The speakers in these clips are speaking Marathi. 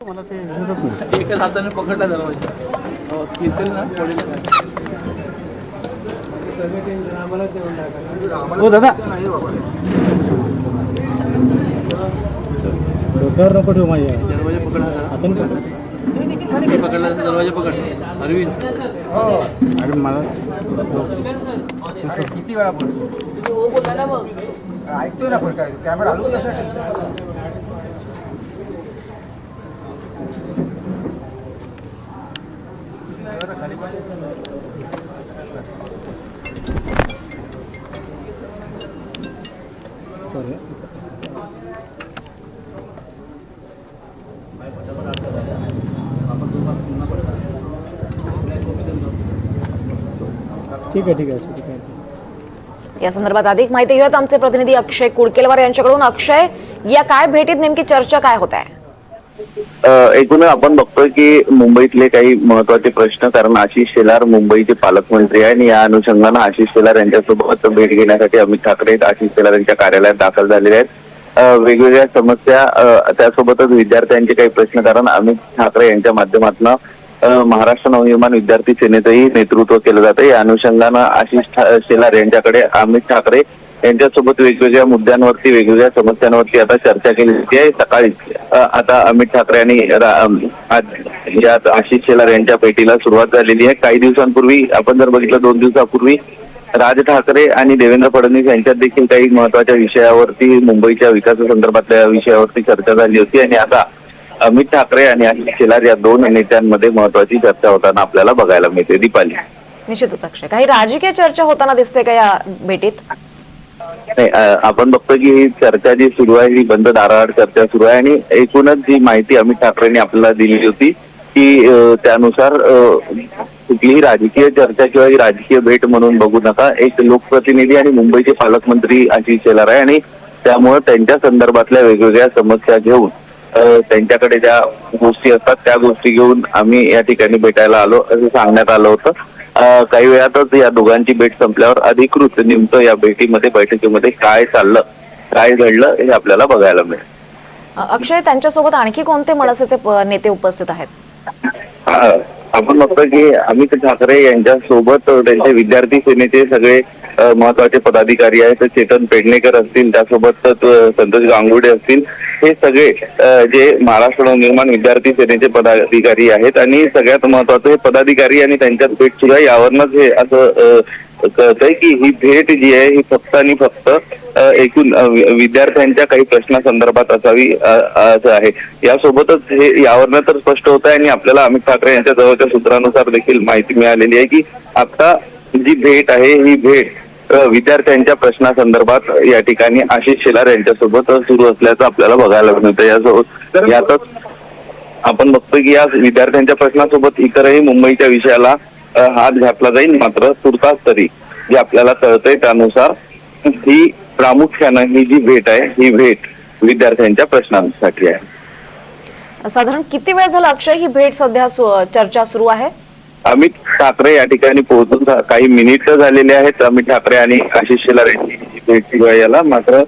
मला ते दिसतच नाही. एका हाताने पकडला दरवाजा. हो खेचेल ना पडेल. हो दादा. डोक्यावर नको ठेवू माझ्या दरवाजा पकडला जरा. हाताने पकड. हे पकडला तर दरवाजा पकड. अरविंद. अरे मला किती वेळा बोलतो ऐकतोय ना पण काय? कॅमेरा हलवून कसा सॉरी ठीक आहे ठीक आहे या संदर्भात अधिक माहिती घेऊयात आमचे प्रतिनिधी अक्षय कुडकेलवार यांच्याकडून. अक्षय या काय भेटीत नेमकी चर्चा काय होत आहे? एकूण एकूणच आपण बघतोय की मुंबईतले काही महत्त्वाचे प्रश्न कारण आशिष शेलार मुंबईचे पालकमंत्री आहे आणि या अनुषंगानं आशिष शेलार यांच्यासोबत भेट घेण्यासाठी अमित ठाकरे आशिष शेलार यांच्या कार्यालयात दाखल झालेले आहेत. वेगवेगळ्या समस्या त्यासोबतच विद्यार्थ्यांचे काही प्रश्न कारण अमित ठाकरे यांच्या माध्यमातून महाराष्ट्र नवनिर्माण विद्यार्थी सेनेचंही नेतृत्व केलं जातं. या अनुषंगानं आशिष ठा- शेलार यांच्याकडे अमित ठाकरे यांच्यासोबत वेगवेगळ्या मुद्द्यांवरती वेगवेगळ्या समस्यांवरती आता चर्चा केली जाते आहे सकाळी आता अमित ठाकरे आणि रा- आशिष शेलार यांच्या भेटीला सुरुवात झालेली आहे. काही दिवसांपूर्वी आपण जर बघितलं दोन दिवसापूर्वी राज ठाकरे आणि देवेंद्र फडणवीस यांच्यात देखील काही महत्त्वाच्या विषयावरती मुंबईच्या विकासासंदर्भातल्या विषयावरती चर्चा झाली होती. आणि आता अमित ठाकरे आणि आशिष शेलार या दोन नेत्यांमध्ये महत्वाची चर्चा होताना आपल्याला बघायला मिळते. दीपाली. निश्चितच अक्षय. काही राजकीय चर्चा होताना दिसते का या भेटीत? नाही आपण बघतो की ही चर्चा जी सुरू आहे ही बंद दाराआड चर्चा सुरू आहे आणि एकूणच जी माहिती अमित ठाकरेंनी आपल्याला दिली होती की त्यानुसार कुठलीही राजकीय चर्चा किंवा ही राजकीय भेट म्हणून बघू नका. एक लोकप्रतिनिधी आणि मुंबईचे पालकमंत्री आशिष शेलार आहे आणि त्यामुळे त्यांच्या संदर्भातल्या वेगवेगळ्या समस्या घेऊन त्यांच्याकडे ज्या गोष्टी असतात त्या गोष्टी घेऊन आम्ही या ठिकाणी भेटायला आलो असं सांगण्यात आलं होतं. काही वेळातच या दोघांची भेट संपल्यावर अधिकृत नेमकं या भेटीमध्ये बैठकीमध्ये काय चाललं काय घडलं हे आपल्याला बघायला मिळेल. अक्षय त्यांच्यासोबत आणखी कोणते मनसेचे नेते उपस्थित आहेत? आपण बघतो की अमित ठाकरे यांच्या सोबत त्यांचे विद्यार्थी सेनेचे सगळे महत्त्वाचे पदाधिकारी आहेत. चेतन पेडणेकर असतील त्यासोबतच अ, संतोष गांगुडे असतील. हे सगळे जे महाराष्ट्र नवनिर्माण विद्यार्थी सेनेचे पदाधिकारी आहेत आणि सगळ्यात महत्वाचं हे पदाधिकारी आणि त्यांच्यात भेट सुद्धा यावरनच हे असं कळतंय की ही भेट जी आहे ही फक्त आणि फक्त एकूण विद्यार्थ्यांच्या काही प्रश्नासंदर्भात असावी असं आहे. यासोबतच हे यावरनं तर स्पष्ट होत आहे आणि आपल्याला अमित ठाकरे यांच्या जवळच्या सूत्रानुसार देखील माहिती मिळालेली आहे की आता जी भेट आहे ही भेट विद्यार्थ्यांच्या प्रश्नासंदर्भात या ठिकाणी आशिष शेलार यांच्यासोबत सुरू असल्याचं आपल्याला बघायला मिळतं. यासोबत यातच आपण बघतोय की या विद्यार्थ्यांच्या प्रश्नासोबत इतरही मुंबईच्या विषयाला हात घातला जाईल. मात्र तुर्तास तरी जे आपल्याला कळतंय त्यानुसार ही प्रामुख्यानं ही जी भेट आहे ही भेट विद्यार्थ्यांच्या प्रश्नांसाठी आहे. साधारण किती वेळ झाला अक्षय? ही भेट सध्या चर्चा सुरू आहे. अमित ठाकरे या ठिकाणी पोहोचून काही मिनिट झालेले आहेत. अमित ठाकरे आणि आशिष शेलार यांची भेट याला. मात्र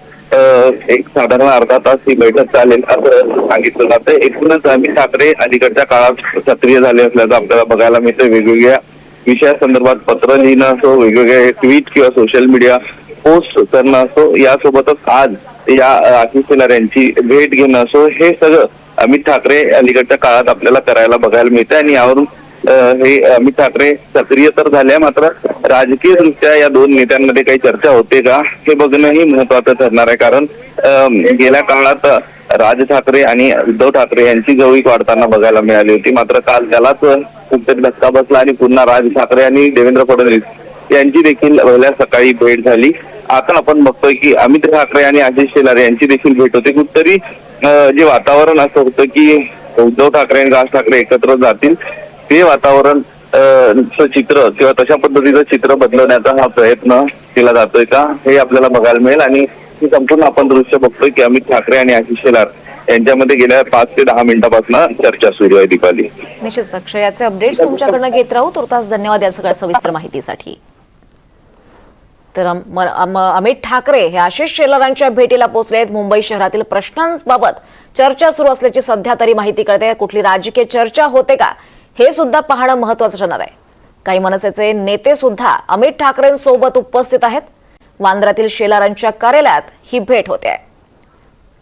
एक साधारण अर्धा तास ही बैठक चालेल असं सांगितलं जातं एकूणच अमित ठाकरे अलीकडच्या काळात सक्रिय झाले असल्याचं आपल्याला बघायला मिळतं वेगवेगळ्या विषयासंदर्भात पत्र लिहिणं असो वेगवेगळे ट्विट किंवा सोशल मीडिया पोस्ट करणं असो यासोबतच आज या आशिष शेलार यांची भेट घेणं असो हे सगळं अमित ठाकरे अलीकडच्या काळात आपल्याला करायला बघायला मिळतं आणि यावरून हे अमित ठाकरे सक्रिय तर झाले मात्र राजकीय दृष्ट्या या दोन नेत्यांमध्ये काही चर्चा होते का हे बघणंही महत्वाचं ठरणार आहे. कारण गेल्या काळात राज ठाकरे आणि उद्धव ठाकरे यांची जवळीक वाढताना बघायला मिळाली होती. मात्र काल त्यालाच कुठेतरी धक्का बसला आणि पुन्हा राज ठाकरे आणि देवेंद्र फडणवीस यांची देखील पहिल्या सकाळी भेट झाली. आता आपण बघतोय की अमित ठाकरे आणि आशिष शेलार यांची देखील भेट होते. कुठतरी जे वातावरण असं होतं की उद्धव ठाकरे आणि राज ठाकरे एकत्र जातील. ते वातावरण चित्र किंवा तशा पद्धतीचं चित्र बदलवण्याचा हा प्रयत्न केला जातोय का हे आपल्याला बघायला मिळेल. आणि हे संपूर्ण आपण दृश्य बघतोय की अमित ठाकरे आणि आशिष शेलार यांच्यामध्ये गेल्या पाच ते दहा मिनिटापासून चर्चा सुरू आहे दीपाली. निश्चित अक्षयाचे अपडेट्स तुमच्याकडनं घेत राहू. तुर्तास धन्यवाद या सगळ्या सविस्तर माहितीसाठी. तर अमित ठाकरे हे आशिष शेलारांच्या भेटीला पोहोचलेत मुंबई शहरातील प्रश्नांबाबत चर्चा सुरू असल्याची सध्या तरी माहिती कळते. कुठली राजकीय चर्चा होते का? हे सुद्धा पाहणं महत्वाचं ठरणार आहे. काही मनसेचे नेते सुद्धा अमित ठाकरेंसोबत उपस्थित आहेत. वांद्र्यातील शेलारांच्या कार्यालयात ही भेट होते आहे.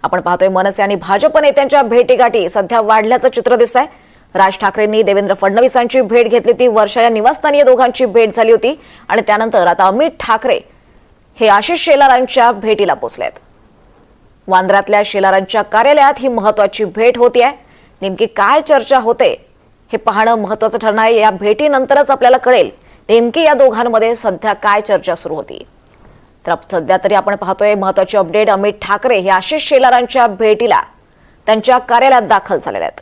आपण पाहतोय मनसे आणि भाजप नेत्यांच्या भेटीगाठी सध्या वाढल्याचं चित्र दिसत आहे राज ठाकरेंनी देवेंद्र फडणवीसांची भेट घेतली होती. वर्षा या निवासस्थानी या दोघांची भेट झाली होती. आणि त्यानंतर आता अमित ठाकरे हे आशिष शेलारांच्या भेटीला पोचलेत वांद्र्यातल्या शेलारांच्या कार्यालयात ही महत्वाची भेट होती आहे नेमकी काय चर्चा होते हे पाहणं महत्वाचं ठरणार आहे. या भेटीनंतरच आपल्याला कळेल नेमकी या दोघांमध्ये सध्या काय चर्चा सुरू होती. तर सध्या तरी आपण पाहतोय महत्वाची अपडेट. अमित ठाकरे हे आशिष शेलारांच्या भेटीला त्यांच्या कार्यालयात दाखल झालेले आहेत.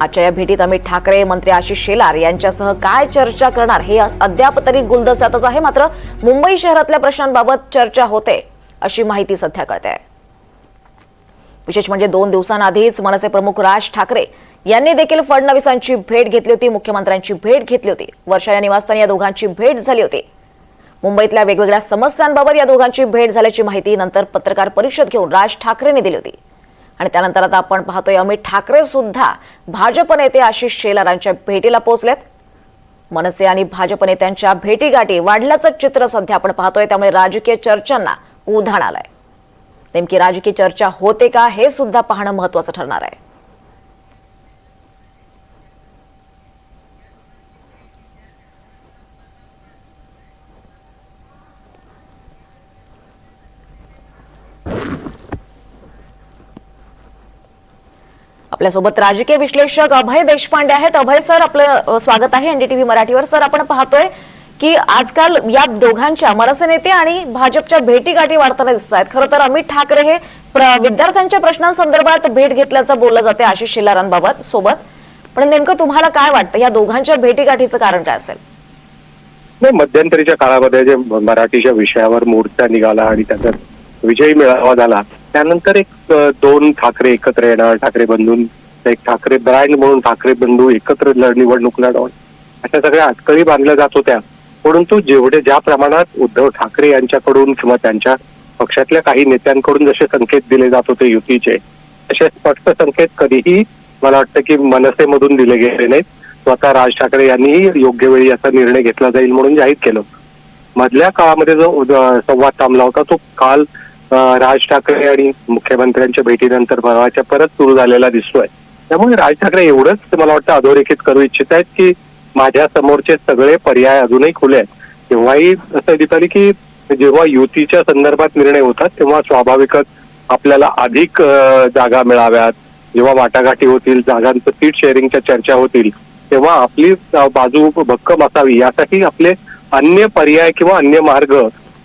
आजच्या या भेटीत अमित ठाकरे मंत्री आशिष शेलार यांच्यासह काय चर्चा करणार हे अद्याप तरी गुलदस्त्यातच आहे. मात्र मुंबई शहरातल्या प्रश्नांबाबत चर्चा होते अशी माहिती सध्या कळते आहे. विशेष म्हणजे दोन दिवसांआधीच मनसे प्रमुख राज ठाकरे यांनी देखील फडणवीसांची भेट घेतली होती मुख्यमंत्र्यांची भेट घेतली होती. वर्षा या निवासस्थानी या दोघांची भेट झाली होती. मुंबईतल्या वेगवेगळ्या समस्यांबाबत या दोघांची भेट झाल्याची माहिती नंतर पत्रकार परिषद घेऊन राज ठाकरेंनी दिली होती. आणि त्यानंतर आता आपण पाहतोय अमित ठाकरे सुद्धा भाजप नेते आशिष शेलारांच्या भेटीला पोहोचलेत. मनसे आणि भाजप नेत्यांच्या भेटीगाठी वाढल्याचं चित्र सध्या आपण पाहतोय त्यामुळे राजकीय चर्चांना उधाण आलंय. नेमकी राजकीय चर्चा होते का हे सुद्धा पाहणं महत्वाचं ठरणार आहे. आपल्यासोबत राजकीय विश्लेषक अभय देशपांडे आहेत. अभय सर आपलं स्वागत आहे एनडीटीव्ही मराठीवर. सर आपण पाहतोय की आजकाल या दोघांच्या मनसे नेते आणि भाजपच्या भेटीगाठी वाढताना दिसत आहेत. खरं तर अमित ठाकरे हे प्र- विद्यार्थ्यांच्या प्रश्नांसंदर्भात भेट घेतल्याचं बोललं जाते आशिष शेलारांबाबत सोबत. पण नेमकं तुम्हाला काय वाटतं? या दोघांच्या भेटीगाठीचं कारण काय असेल? मध्यंतरीच्या काळामध्ये जे मराठीच्या विषयावर मोर्चा निघाला आणि त्याचा विजयी मेळावा झाला त्यानंतर एक दोन ठाकरे एकत्र येणार ठाकरे बंधून एक ठाकरे ब्रँड म्हणून ठाकरे बंधू एकत्र निवडणूक लढवण अशा सगळ्या अटकळी बांधल्या जात होत्या. परंतु जेवढे ज्या प्रमाणात उद्धव ठाकरे यांच्याकडून किंवा त्यांच्या पक्षातल्या काही नेत्यांकडून जसे संकेत दिले जात होते युतीचे तसे स्पष्ट संकेत कधीही मला वाटतं की मनसेमधून दिले गेले नाहीत. स्वतः राज ठाकरे यांनीही योग्य वेळी याचा निर्णय घेतला जाईल म्हणून जाहीर केलं. मधल्या काळामध्ये जो संवाद थांबला होता तो काल राज ठाकरे आणि मुख्यमंत्र्यांच्या भेटीनंतर परवाच्या परत सुरू झालेला दिसतोय. त्यामुळे राज ठाकरे एवढंच मला वाटतं अधोरेखित करू इच्छित आहेत की माझ्या समोरचे सगळे पर्याय अजूनही खुले आहेत. तेव्हाही असं दिसली की जेव्हा युतीच्या संदर्भात निर्णय होतात तेव्हा स्वाभाविकच आपल्याला अधिक जागा मिळाव्यात. जेव्हा वाटाघाटी होतील जागांचं सीट शेअरिंगच्या चर्चा होतील तेव्हा आपली बाजू भक्कम असावी. यासाठी आपले अन्य पर्याय किंवा अन्य मार्ग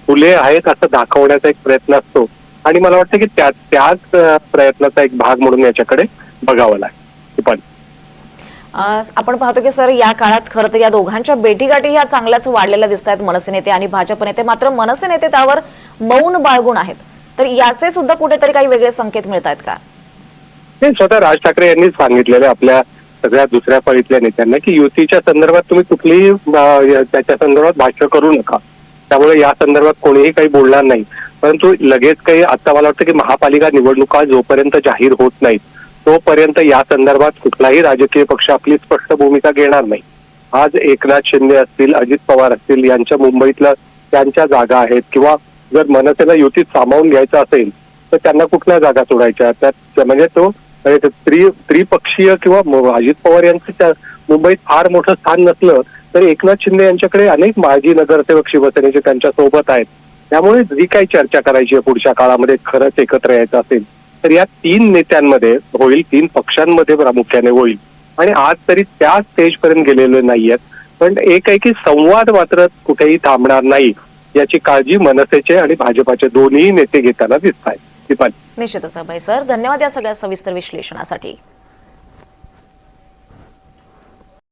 खुले आहेत असं दाखवण्याचा एक प्रयत्न असतो. आणि मला वाटतं की त्या त्याच प्रयत्नाचा एक भाग म्हणून याच्याकडे बघावं लागेल. पण आपण पाहतो की सर या काळात खरं तर या दोघांच्या भेटीगाठी ह्या चांगल्याच वाढलेल्या दिसत आहेत मनसे नेते आणि भाजप नेते. मात्र मनसे नेते त्यावर मौन बाळगून आहेत. तर याचे सुद्धा कुठेतरी काही वेगळे संकेत मिळत आहेत का? हे स्वतः राज ठाकरे यांनी सांगितलेलं आपल्या सगळ्या दुसऱ्या फळीतल्या नेत्यांना की युतीच्या संदर्भात तुम्ही कुठलीही त्याच्या संदर्भात भाष्य करू नका. त्यामुळे या संदर्भात कोणीही काही बोलणार नाही. परंतु लगेच काही आता मला वाटतं की महापालिका निवडणुका जोपर्यंत जाहीर होत नाहीत तोपर्यंत या संदर्भात कुठलाही राजकीय पक्ष आपली स्पष्ट भूमिका घेणार नाही. आज एकनाथ शिंदे असतील अजित पवार असतील यांच्या मुंबईतल्या त्यांच्या जागा आहेत किंवा जर मनसेला युतीत सामावून घ्यायचं असेल तर त्यांना कुठल्या जागा सोडायच्या? त्यात म्हणजे तो म्हणजे त्रि त्रिपक्षीय किंवा अजित पवार यांचं त्या मुंबईत फार मोठं स्थान नसलं तरी एकनाथ शिंदे यांच्याकडे अनेक माजी नगरसेवक शिवसेनेचे त्यांच्यासोबत आहेत. त्यामुळे जी काही चर्चा करायची आहे पुढच्या काळामध्ये खरंच एकत्र यायचं असेल तर या तीन नेत्यांमध्ये होईल तीन पक्षांमध्ये प्रामुख्याने होईल. आणि आज तरी त्या स्टेजपर्यंत गेलेले नाहीयेत. पण एक आहे की संवाद मात्र कुठेही थांबणार नाही याची काळजी मनसेचे आणि भाजपाचे दोन्ही नेते घेताना दिसत आहेत निश्चितच अभय सर धन्यवाद या सगळ्या सविस्तर विश्लेषणासाठी.